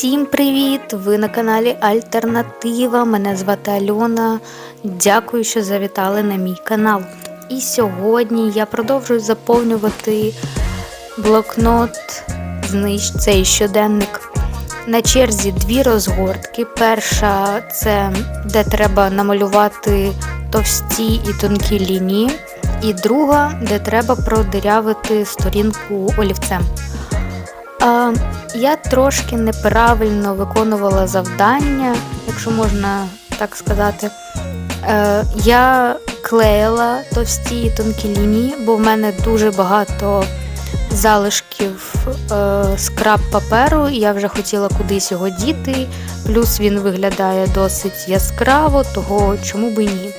Всім привіт! Ви на каналі Альтернатива. Мене звати Альона. Дякую, що завітали на мій канал. І сьогодні я продовжую заповнювати блокнот знищ цей щоденник. На черзі дві розгортки. Перша це де треба намалювати товсті і тонкі лінії. І друга, де треба продирявити сторінку олівцем. А, я трошки неправильно виконувала завдання, якщо можна так сказати. Е, я клеїла товсті і тонкі лінії, бо в мене дуже багато залишків е, скраб паперу, і я вже хотіла кудись його діти. Плюс він виглядає досить яскраво, того чому би ні.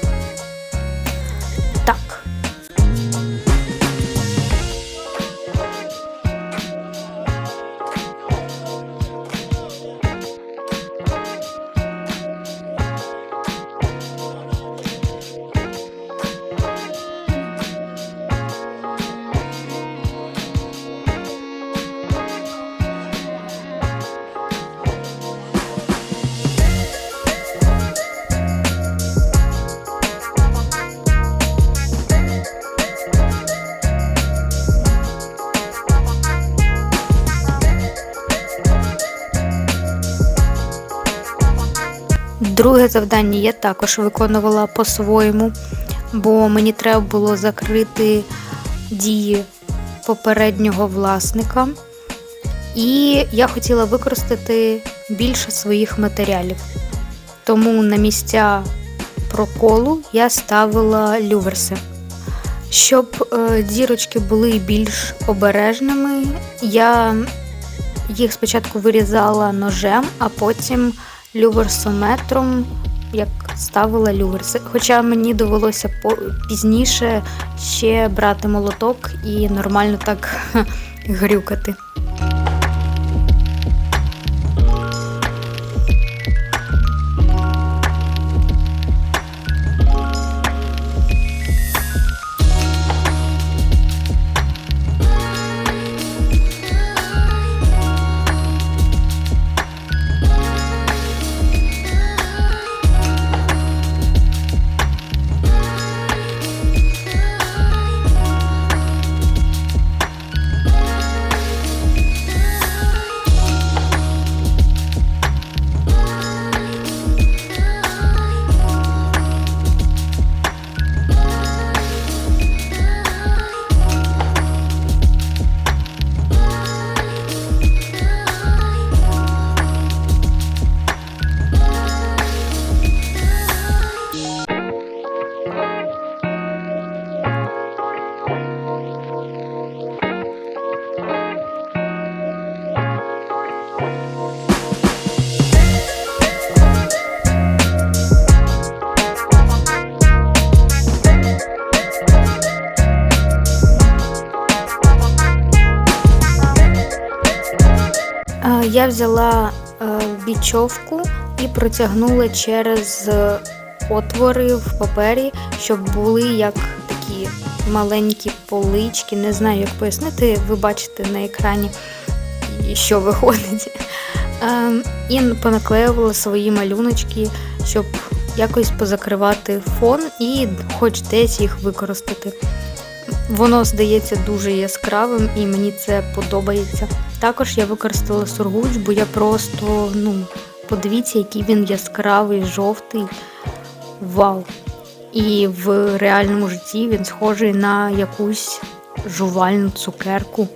Друге завдання я також виконувала по-своєму, бо мені треба було закрити дії попереднього власника. І я хотіла використати більше своїх матеріалів. Тому на місця проколу я ставила люверси. Щоб е, дірочки були більш обережними, я їх спочатку вирізала ножем, а потім люверсометром, як ставила люверси. Хоча мені довелося пізніше ще брати молоток і нормально так грюкати. Я взяла е, бічовку і протягнула через е, отвори в папері, щоб були як такі маленькі полички. Не знаю, як пояснити. Ви бачите на екрані, що виходить. Е, І понаклеювала свої малюночки, щоб якось позакривати фон і хоч десь їх використати. Воно здається дуже яскравим і мені це подобається. Також я використала сургуч, бо я просто, ну, подивіться, який він яскравий, жовтий. Вау! І в реальному житті він схожий на якусь жувальну цукерку.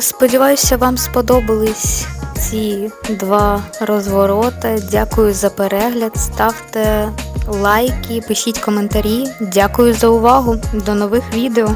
Сподіваюся, вам сподобались ці два розвороти. Дякую за перегляд. Ставте лайки, пишіть коментарі. Дякую за увагу. До нових відео.